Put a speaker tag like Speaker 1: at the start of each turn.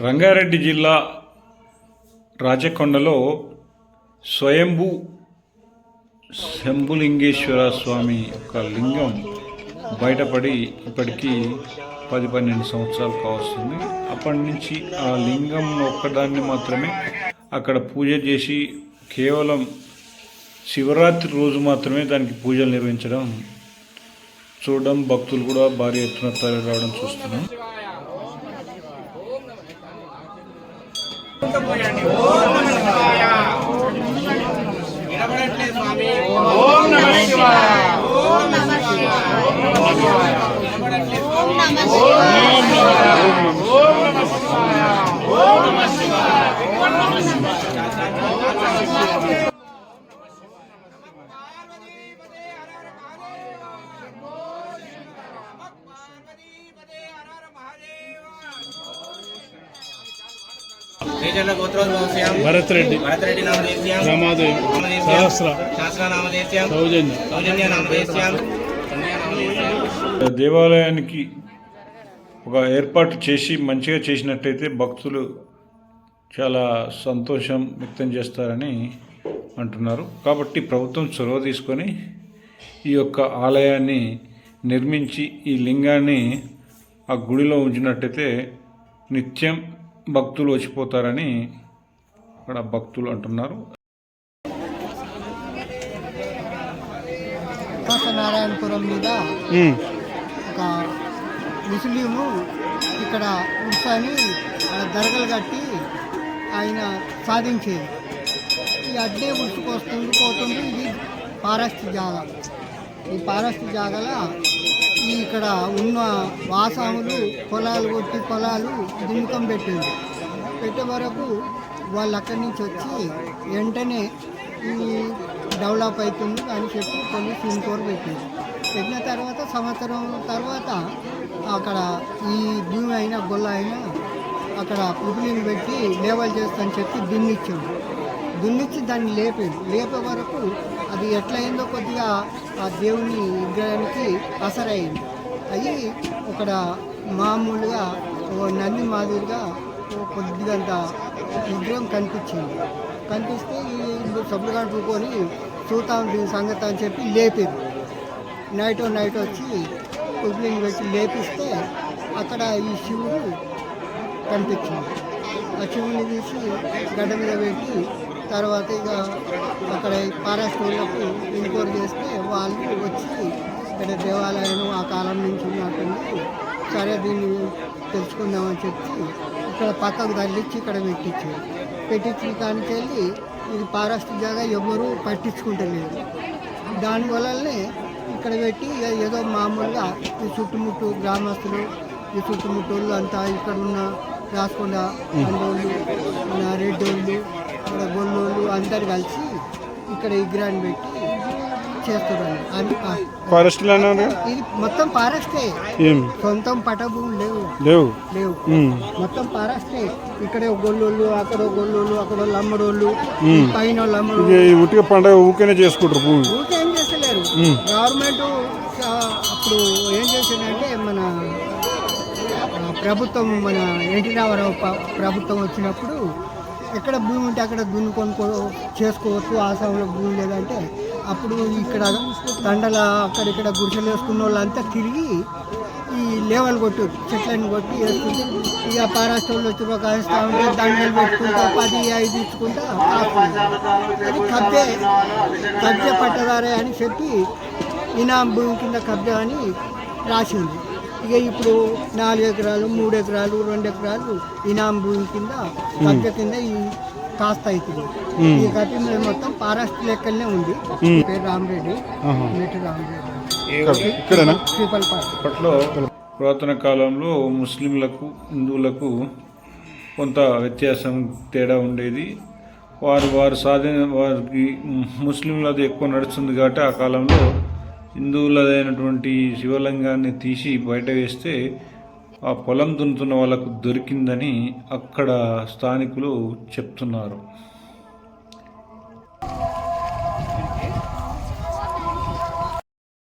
Speaker 1: రంగారెడ్డి జిల్లా రాచకొండలో స్వయంభూ శంభులింగేశ్వర స్వామి యొక్క లింగం బయటపడి ఇప్పటికీ పది పన్నెండు సంవత్సరాలు కావస్తుంది. అప్పటి నుంచి ఆ లింగం ఒక్కదాన్ని మాత్రమే అక్కడ పూజ చేసి కేవలం శివరాత్రి రోజు మాత్రమే దానికి పూజలు నిర్వహించడం చూడడం భక్తులు కూడా భారీ ఎత్తున తరలి రావడం చూస్తున్నాం.
Speaker 2: నిలబడట్లేదు స్వామి ఓం నమ శ్రీచంద్ర గోత్రోద్భవస్యాం
Speaker 3: భరత్ రెడ్డి. రమాదేవి. సహస్ర. సౌజన్య.
Speaker 1: దేవాలయానికి ఒక ఏర్పాటు చేసి మంచిగా చేసినట్టయితే భక్తులు చాలా సంతోషం వ్యక్తం చేస్తారని అంటున్నారు. కాబట్టి ప్రభుత్వం చొరవ తీసుకొని ఈ యొక్క ఆలయాన్ని నిర్మించి ఈ లింగాన్ని ఆ గుడిలో ఉంచినట్టయితే నిత్యం భక్తులు వచ్చిపోతారని అక్కడ భక్తులు అంటున్నారు.
Speaker 4: నారాయణపురం మీద ఒక ముస్లిము ఇక్కడ ఉర్సాని ఆడ దరగలు కట్టి ఆయన సాధించేది. ఈ అడ్డే ఉసుకొస్తుంది పోతుంది ఇది పారస్తి జాగా. ఈ పారస్తి జాగల ఇక్కడ ఉన్న వాసాములు పొలాలు కొట్టి పొలాలు దిమ్మకం పెట్టింది. పెట్టే వరకు వాళ్ళు అక్కడి నుంచి వచ్చి వెంటనే ఈ డెవలప్ అవుతుంది అని చెప్పి పోలీస్ ఇంకోరు పెట్టింది. పెట్టిన తర్వాత సంవత్సరం తర్వాత అక్కడ ఈ భూమి అయినా గొల్ల అయినా అక్కడ పులిని పెట్టి లేవల్ చేస్తాని చెప్పి దున్నిచ్చాడు దున్నిచ్చి దాన్ని లేపాడు లేపే వరకు అది ఎట్లయిందో కొద్దిగా ఆ దేవుని విగ్రహానికి అసరైంది అయ్యి ఇక్కడ మామూలుగా ఓ నంది మాదిరిగా కొద్దిగంత విగ్రహం కనిపించింది. కనిపిస్తే ఈ సబ్బులు కట్టుకొని చూతాం దీని సంగతి అని చెప్పి లేపారు. నైట్ నైట్ వచ్చి కుబ్లింగ్ పెట్టి లేపిస్తే అక్కడ ఈ శివుడు కనిపించింది. ఆ శివుని తీసి గడ్డ మీద పెట్టి తర్వాత ఇక అక్కడ ఫారెస్ట్ వాళ్ళకు ఎంక్వైరీ చేస్తే వాళ్ళు వచ్చి ఇక్కడ దేవాలయం ఆ కాలం నుంచి ఉన్నట్టుంది. సరే దీన్ని తెలుసుకుందామని చెప్పి ఇక్కడ పక్కకు తల్లిచ్చి ఇక్కడ పెట్టించారు. పెట్టించిన కానికి వెళ్ళి ఇది ఫారెస్ట్ జాగా ఎవరు పట్టించుకుంటలేరు దానివల్లనే ఇక్కడ పెట్టి ఏదో మామూలుగా ఈ చుట్టుముట్టు గ్రామస్తులు ఈ చుట్టుముట్టోళ్ళు అంతా ఇక్కడ ఉన్న రాసుకొండ అందోళ్ళు మన రెడ్డోళ్ళు ఇక్కడ గొల్లోళ్ళు అందరు కలిసి ఇక్కడ విగ్రహాన్ని పెట్టి
Speaker 3: ఫారెస్ట్
Speaker 4: ఇది మొత్తం ఫారెస్టే. సొంతం పటభూములు లేవు.
Speaker 3: లేవు?
Speaker 4: లేవు. మొత్తం ఫారెస్టే. ఇక్కడ గొల్లోళ్ళు అక్కడ గొల్లోళ్ళు అక్కడ వాళ్ళు అమ్మడోళ్ళు పైన
Speaker 3: ఉట్టిగా పండగ ఊకేనే చేసుకుంటారు భూమి.
Speaker 4: ఊరికే ఏం చేస్తలేరు. గవర్నమెంట్ అప్పుడు ఏం చేసిందంటే మన ప్రభుత్వం మన ఎన్టీ రామారావు ప్రభుత్వం వచ్చినప్పుడు ఎక్కడ భూమి ఉంటే అక్కడ భూమి కొనుక్కో చేసుకోవచ్చు ఆసాంలో భూమి లేదంటే అప్పుడు ఇక్కడ తండల అక్కడిక్కడ గుడిసెలు వేసుకున్న వాళ్ళంతా తిరిగి ఈ లేవలు కొట్టు చెట్లను కొట్టి వేసుకుంటే ఇక పారాష్ట్రంలో వచ్చి ఒక కాస్తా ఉంటే దండలు పెట్టుకుంటా పది ఐదు ఇచ్చుకుంటా అది కబ్జే కబ్జా పట్టదారే అని చెప్పి ఇనాం భూమి కింద కబ్జా అని రాసింది. ఇక ఇప్పుడు నాలుగు ఎకరాలు మూడు ఎకరాలు రెండు ఎకరాలు ఇనాం భూమి కింద కబ్జా కింద ఈ కాస్త అవుతుంది. ఈ కట్టి మీద మొత్తం పారాస్ట్ లెక్కలనే ఉంది. పేరు రామరెడ్డి
Speaker 3: ఆహా.
Speaker 4: మెట్టు రామరెడ్డి.
Speaker 1: పురాతన కాలంలో ముస్లింలకు హిందువులకు కొంత వ్యత్యాసం తేడా ఉండేది. వారు వారు సాధన వారికి ముస్లింలది ఎక్కువ నడుస్తుంది కాబట్టి ఆ కాలంలో హిందువులదైనటువంటి శివలింగాన్ని తీసి బయట వేస్తే ఆ పొలం దున్నుతున్న వాళ్ళకు దొరికిందని అక్కడ స్థానికులు చెప్తున్నారు.